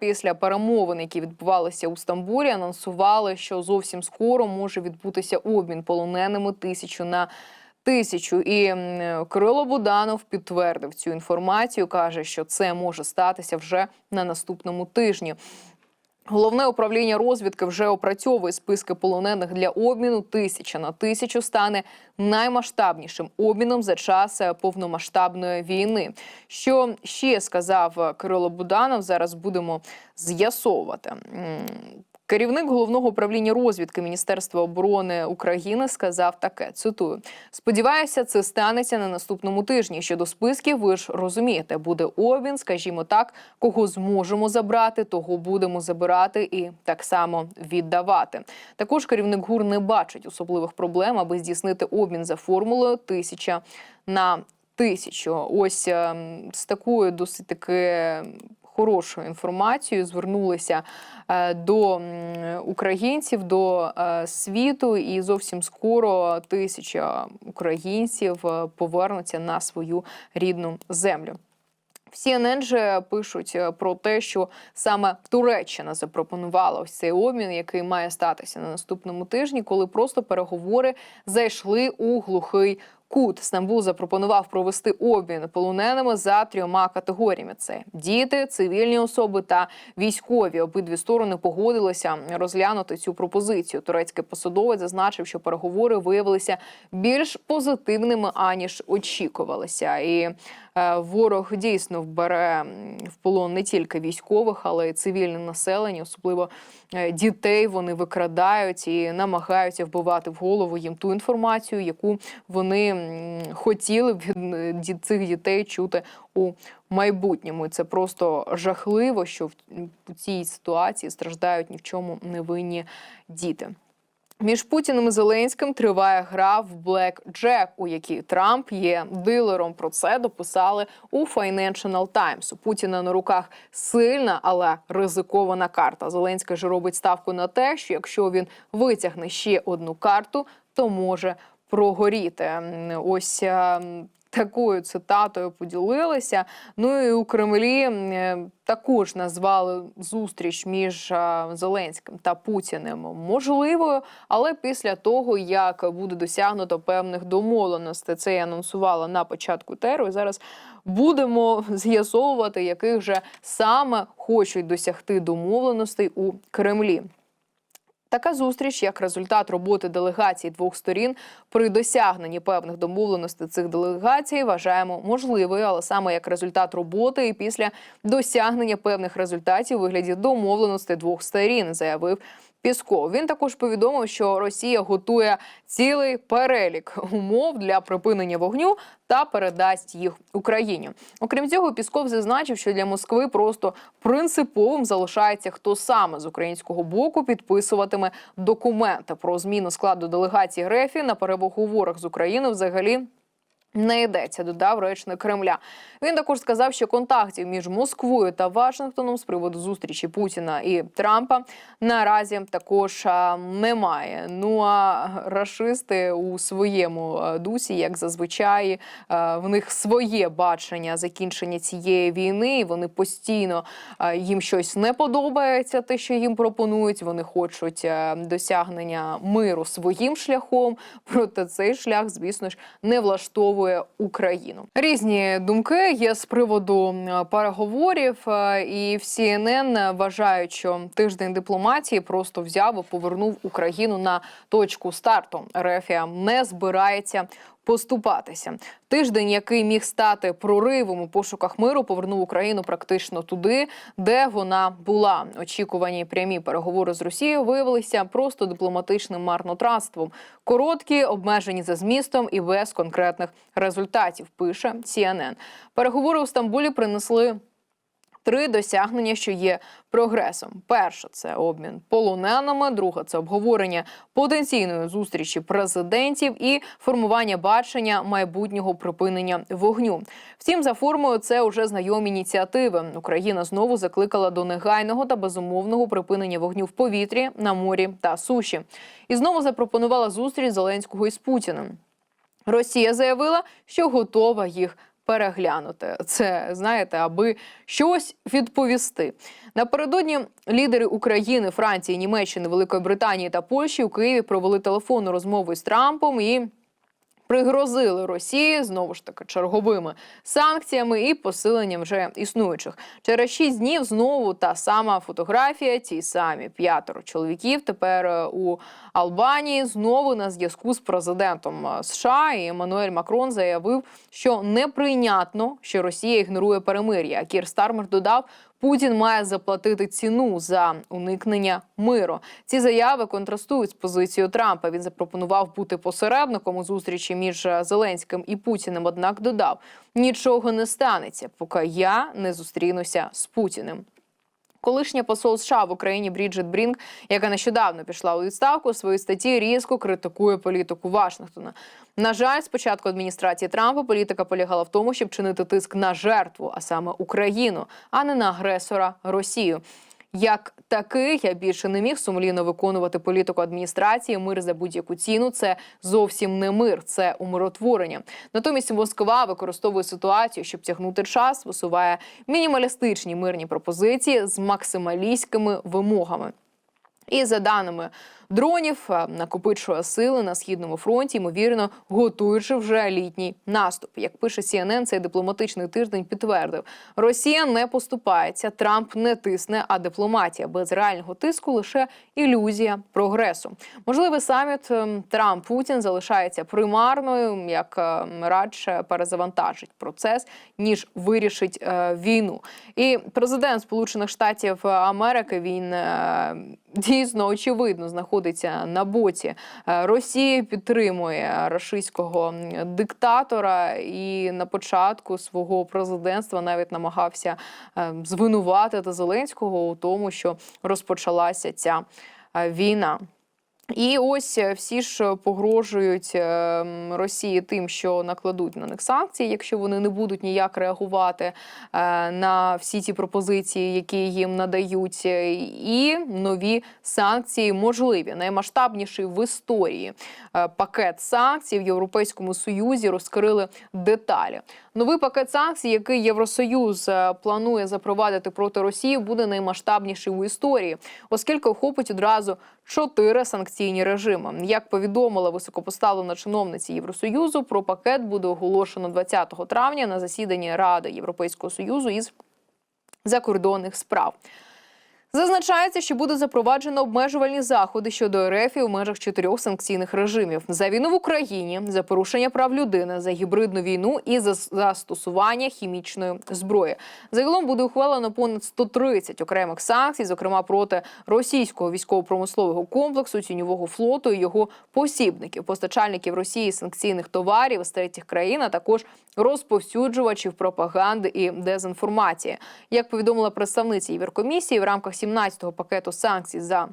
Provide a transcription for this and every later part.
Після перемовин, які відбувалися у Стамбулі, анонсували, що зовсім скоро може відбутися обмін полоненими тисячу на тисячу. І Кирило Буданов підтвердив цю інформацію. каже, що це може статися вже на наступному тижні. Головне управління розвідки вже опрацьовує списки полонених для обміну. Тисяча на тисячу стане наймасштабнішим обміном за час е, повномасштабної війни. Що ще сказав Кирило Буданов? Зараз будемо з'ясовувати. Керівник головного управління розвідки Міністерства оборони України сказав таке: цитую: сподіваюся, це станеться на наступному тижні. Щодо списків, ви ж розумієте, буде обмін, скажімо так, кого зможемо забрати, того будемо забирати і так само віддавати. Також керівник ГУР не бачить особливих проблем, аби здійснити обмін за формулою тисяча на тисячу. Ось ем, з такою досить таки хорошою інформацією звернулися е, до українців, до е, світу, і зовсім скоро тисяча українців е, повернуться на свою рідну землю. CNN же пишуть про те, що саме Туреччина запропонувала ось цей обмін, який має статися на наступному тижні, коли просто переговори зайшли у глухий кут. Стамбул запропонував провести обмін полоненими за трьома категоріями: це діти, цивільні особи та військові. Обидві сторони погодилися розглянути цю пропозицію. Турецький посадовець зазначив, що переговори виявилися більш позитивними аніж очікувалося. І е, ворог дійсно вбере в полон не тільки військових, але й цивільне населення, особливо е, дітей. Вони викрадають і намагаються вбивати в голову їм ту інформацію, яку вони хотіли б від е, цих дітей чути у майбутньому. І це просто жахливо, що в цій ситуації страждають ні в чому невинні діти. Між Путіним і Зеленським триває гра в Black Jack, у якій Трамп є дилером. Про це дописали у Financial Times. Путіна на руках сильна, але ризикована карта. Зеленський ж робить ставку на те, що якщо він витягне ще одну карту, то може прогоріти. Ось е, такою цитатою поділилися. Ну і у Кремлі е, також назвали зустріч між е, Зеленським та Путіним можливою, але після того як буде досягнуто певних домовленостей, це я анонсувала на початку теру. Зараз будемо з'ясовувати, яких же саме хочуть досягти домовленостей у Кремлі. Така зустріч, як результат роботи делегацій двох сторін, при досягненні певних домовленостей цих делегацій вважаємо можливою, але саме як результат роботи і після досягнення певних результатів у вигляді домовленостей двох сторін, заявив. Пісков він також повідомив, що Росія готує цілий перелік умов для припинення вогню та передасть їх Україні. Окрім цього, Пісков зазначив, що для Москви просто принциповим залишається хто саме з українського боку підписуватиме документи про зміну складу делегації РЕФІ на переговорах з Україною взагалі. Не йдеться, додав речник Кремля. Він також сказав, що контактів між Москвою та Вашингтоном з приводу зустрічі Путіна і Трампа наразі також немає. Ну а рашисти у своєму дусі, як зазвичай, в них своє бачення закінчення цієї війни. і Вони постійно їм щось не подобається, те, що їм пропонують. Вони хочуть досягнення миру своїм шляхом. Проте цей шлях, звісно ж, не влаштовує Україну. Різні думки є з приводу е, переговорів, е, і в CNN вважають, що тиждень дипломатії просто взяв і повернув Україну на точку старту. Рефія не збирається. Поступатися тиждень, який міг стати проривом у пошуках миру, повернув Україну практично туди, де вона була. Очікувані прямі переговори з Росією виявилися просто дипломатичним марнотратством. Короткі, обмежені за змістом і без конкретних результатів. Пише CNN. Переговори у Стамбулі принесли три досягнення, що є прогресом. Перше це обмін полоненими, друге це обговорення потенційної зустрічі президентів і формування бачення майбутнього припинення вогню. Втім, за формою це вже знайомі ініціативи. Україна знову закликала до негайного та безумовного припинення вогню в повітрі, на морі та суші. І знову запропонувала зустріч Зеленського із Путіним. Росія заявила, що готова їх переглянути це, знаєте, аби щось відповісти. Напередодні лідери України, Франції, Німеччини, Великої Британії та Польщі у Києві провели телефонну розмову з Трампом і пригрозили Росії знову ж таки черговими санкціями і посиленням вже існуючих. Через шість днів знову та сама фотографія. Ті самі п'ятеро чоловіків тепер е, у Албанії знову на зв'язку з президентом е, США. І Еммануель Макрон заявив, що неприйнятно, що Росія ігнорує перемир'я. Кір Стармер додав. Путін має заплатити ціну за уникнення миру. Ці заяви контрастують з позицією Трампа. Він запропонував бути посередником у зустрічі між Зеленським і Путіним. Однак додав: нічого не станеться, поки я не зустрінуся з Путіним. Колишня посол США в Україні Бріджит Брінк, яка нещодавно пішла у відставку, у своїй статті різко критикує політику Вашингтона. На жаль, спочатку адміністрації Трампа політика полягала в тому, щоб чинити тиск на жертву, а саме Україну, а не на агресора Росію. Як такий я більше не міг сумлінно виконувати політику адміністрації. Мир за будь-яку ціну це зовсім не мир, це умиротворення. Натомість Москва використовує ситуацію, щоб тягнути час, висуває мінімалістичні мирні пропозиції з максималістськими вимогами. І за даними дронів, е, накопичує сили на східному фронті, ймовірно, готуючи вже літній наступ. Як пише CNN, цей дипломатичний тиждень підтвердив: Росія не поступається, Трамп не тисне, а дипломатія без реального тиску лише ілюзія прогресу. Можливий саміт ем, Трамп Путін залишається примарною, як е, радше перезавантажить процес, ніж вирішить е, війну. І президент Сполучених Штатів Америки він е, дійсно очевидно знаходиться на боці е, Росії, підтримує рашистського диктатора, і на початку свого президентства навіть намагався е, звинуватити Зеленського у тому, що розпочалася ця е, війна. І ось е, всі ж погрожують е, Росії тим, що накладуть на них санкції, якщо вони не будуть ніяк реагувати е, на всі ті пропозиції, які їм надають, і нові санкції можливі. Наймасштабніший в історії е, пакет санкцій в Європейському Союзі розкрили деталі. Новий пакет санкцій, який Євросоюз планує запровадити проти Росії, буде наймасштабніший у історії, оскільки охопить одразу чотири санкційні режими. Як повідомила високопоставлена чиновниця Євросоюзу, про пакет буде оголошено 20 травня на засіданні Ради Європейського союзу із закордонних справ. Зазначається, що буде запроваджено обмежувальні заходи щодо РФ у межах чотирьох санкційних режимів: за війну в Україні, за порушення прав людини, за гібридну війну і за застосування хімічної зброї. Загалом буде ухвалено понад 130 окремих санкцій, зокрема проти російського військово-промислового комплексу, тіньового флоту і його посібників, постачальників Росії санкційних товарів з третіх країн, а також розповсюджувачів пропаганди і дезінформації. Як повідомила представниця Єврокомісії, в рамках 17-го пакету санкцій за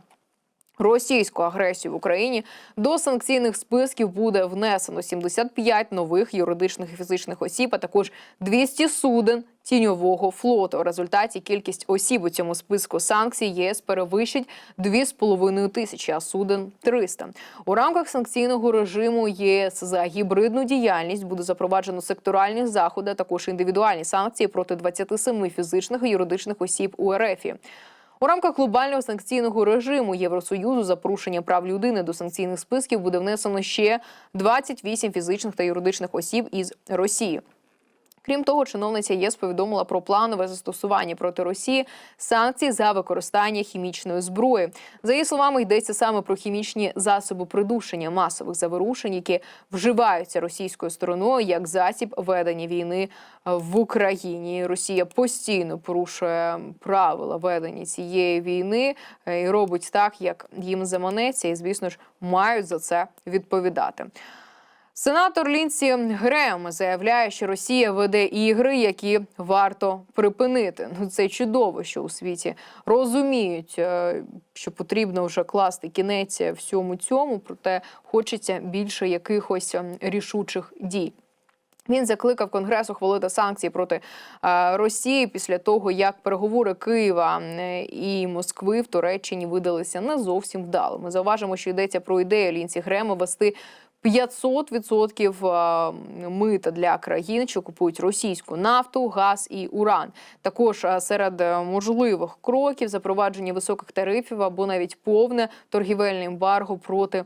Російську агресію в Україні до санкційних списків буде внесено 75 нових юридичних і фізичних осіб, а також 200 суден тіньового флоту. У результаті кількість осіб у цьому списку санкцій ЄС перевищить 2,5 тисячі, а суден 300. У рамках санкційного режиму ЄС за гібридну діяльність буде запроваджено секторальні заходи, а також індивідуальні санкції проти 27 фізичних і юридичних осіб у РФ. У рамках глобального санкційного режиму Євросоюзу за порушення прав людини до санкційних списків буде внесено ще 28 фізичних та юридичних осіб із Росії. Крім того, чиновниця ЄС повідомила про планове застосування проти Росії санкцій за використання хімічної зброї. За її словами, йдеться саме про хімічні засоби придушення масових заворушень, які вживаються російською стороною як засіб ведення війни в Україні. Росія постійно порушує правила ведення цієї війни е, і робить так, як їм заманеться, і звісно ж мають за це відповідати. Сенатор Лінсі Грем заявляє, що Росія веде ігри, які варто припинити. Ну це чудово, що у світі розуміють, е, що потрібно вже класти кінець всьому цьому, проте хочеться більше якихось ем, рішучих дій. Він закликав Конгрес ухвалити санкції проти е, Росії після того, як переговори Києва е, і Москви в Туреччині видалися не зовсім вдалими. Зауважимо, що йдеться про ідею Лінсі Грема вести 500% е, мита для країн, що купують російську нафту, газ і уран. Також е, серед е, можливих кроків запровадження високих тарифів або навіть повне торгівельне ембарго проти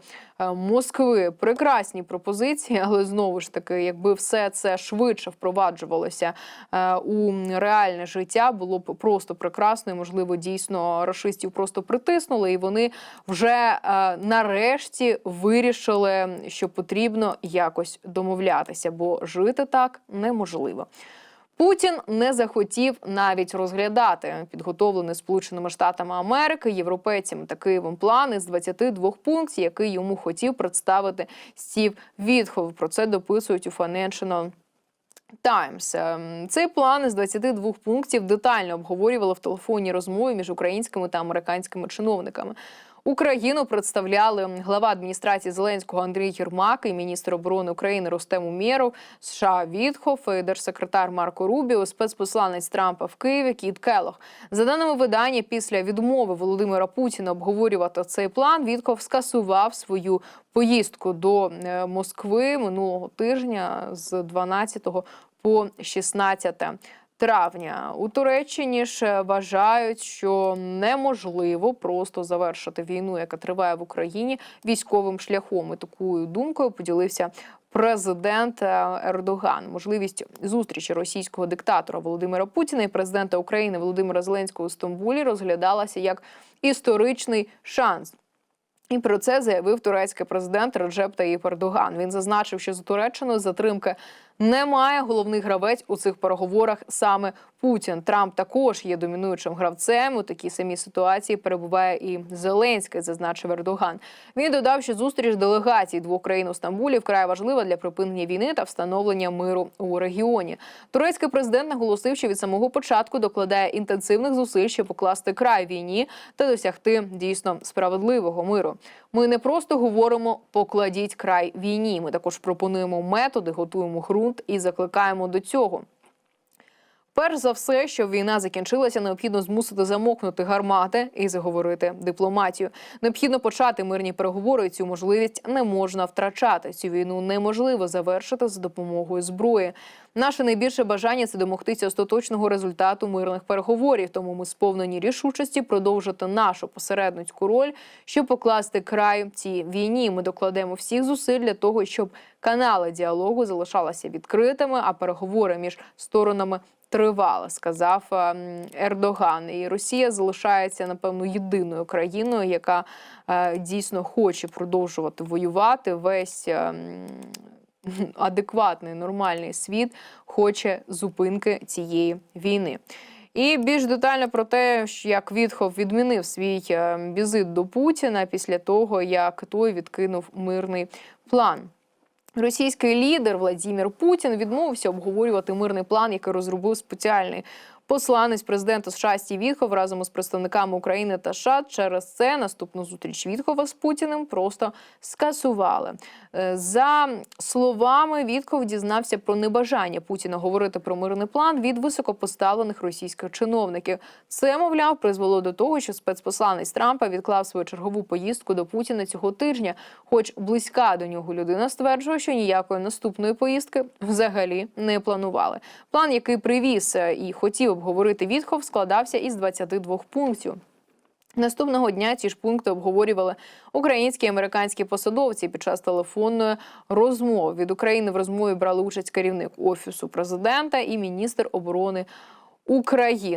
Москви. Прекрасні пропозиції, але знову ж таки, якби все це швидше впроваджувалося у реальне життя, було б просто прекрасно. І, можливо, дійсно рашистів просто притиснули, і вони вже нарешті вирішили, що потрібно якось домовлятися, бо жити так неможливо. Путін не захотів навіть розглядати підготовлений Сполученими Штатами Америки, європейцями та Києвом план із 22 пунктів, який йому хотів представити Стів Вітхов. Про це дописують у Financial. Ем, Цей план із 22 пунктів детально обговорювали в телефонній розмові між українськими та американськими чиновниками. Україну представляли глава адміністрації Зеленського Андрій Єрмак і міністр оборони України Рустем Умєров, США Вітхоф, і держсекретар Марко Рубіо, спецпосланець Трампа в Києві Кіт Келох. За даними видання, після відмови Володимира Путіна обговорювати цей план, Вітков скасував свою поїздку до е, Москви минулого тижня з 12 по 16 травня. У Туреччині ж вважають, що неможливо просто завершити війну, яка триває в Україні, військовим шляхом. І такою думкою поділився. Президент е, Ердоган можливість зустрічі російського диктатора Володимира Путіна і президента України Володимира Зеленського у Стамбулі розглядалася як історичний шанс. І про це заявив турецький президент Реджеп Таїп Ердоган. Він зазначив, що за Туреччиною затримки немає. Головний гравець у цих переговорах саме Путін. Трамп також є домінуючим гравцем. У такій самій ситуації перебуває і Зеленський, зазначив Ердоган. Він додав, що зустріч делегацій двох країн у Стамбулі вкрай важлива для припинення війни та встановлення миру у регіоні. Турецький президент наголосив, що від самого початку докладає інтенсивних зусиль, щоб покласти край війні та досягти дійсно справедливого миру. Ми не просто говоримо покладіть край війні. Ми також пропонуємо методи, готуємо ґрунт і закликаємо до цього. Перш за все, щоб війна закінчилася, необхідно змусити замокнути гармати і заговорити дипломатію. Необхідно почати мирні переговори. і Цю можливість не можна втрачати. Цю війну неможливо завершити за допомогою зброї. Наше найбільше бажання це домогтися остаточного результату мирних переговорів. Тому ми сповнені рішучості продовжити нашу посередницьку роль, щоб покласти край цій війні. Ми докладемо всіх зусиль для того, щоб канали діалогу залишалися відкритими, а переговори між сторонами тривали, сказав ем, Ердоган. І Росія залишається напевно єдиною країною, яка е, дійсно хоче продовжувати воювати. Весь ем, адекватний нормальний світ хоче зупинки цієї війни. І більш детально про те, як Вітхов відмінив свій е, візит до Путіна після того, як той відкинув мирний план. Російський лідер Владимир Путін відмовився обговорювати мирний план, який розробив спеціальний посланець президента США Стів Вітхов разом із представниками України та США. Через це наступну зустріч Вітхова з Путіним просто скасували. Е, За словами Вітков дізнався про небажання Путіна говорити про мирний план від високопоставлених російських чиновників. Це мовляв призвело до того, що спецпосланець Трампа відклав свою чергову поїздку до Путіна цього тижня. Хоч близька до нього людина стверджує, що ніякої наступної поїздки взагалі не планували. План, який привіз е, і хотів обговорити Вітхов, складався із 22 пунктів. Наступного дня ці ж пункти обговорювали українські і американські посадовці під час телефонної розмови. Від України в розмові брали участь керівник офісу президента і міністр оборони України.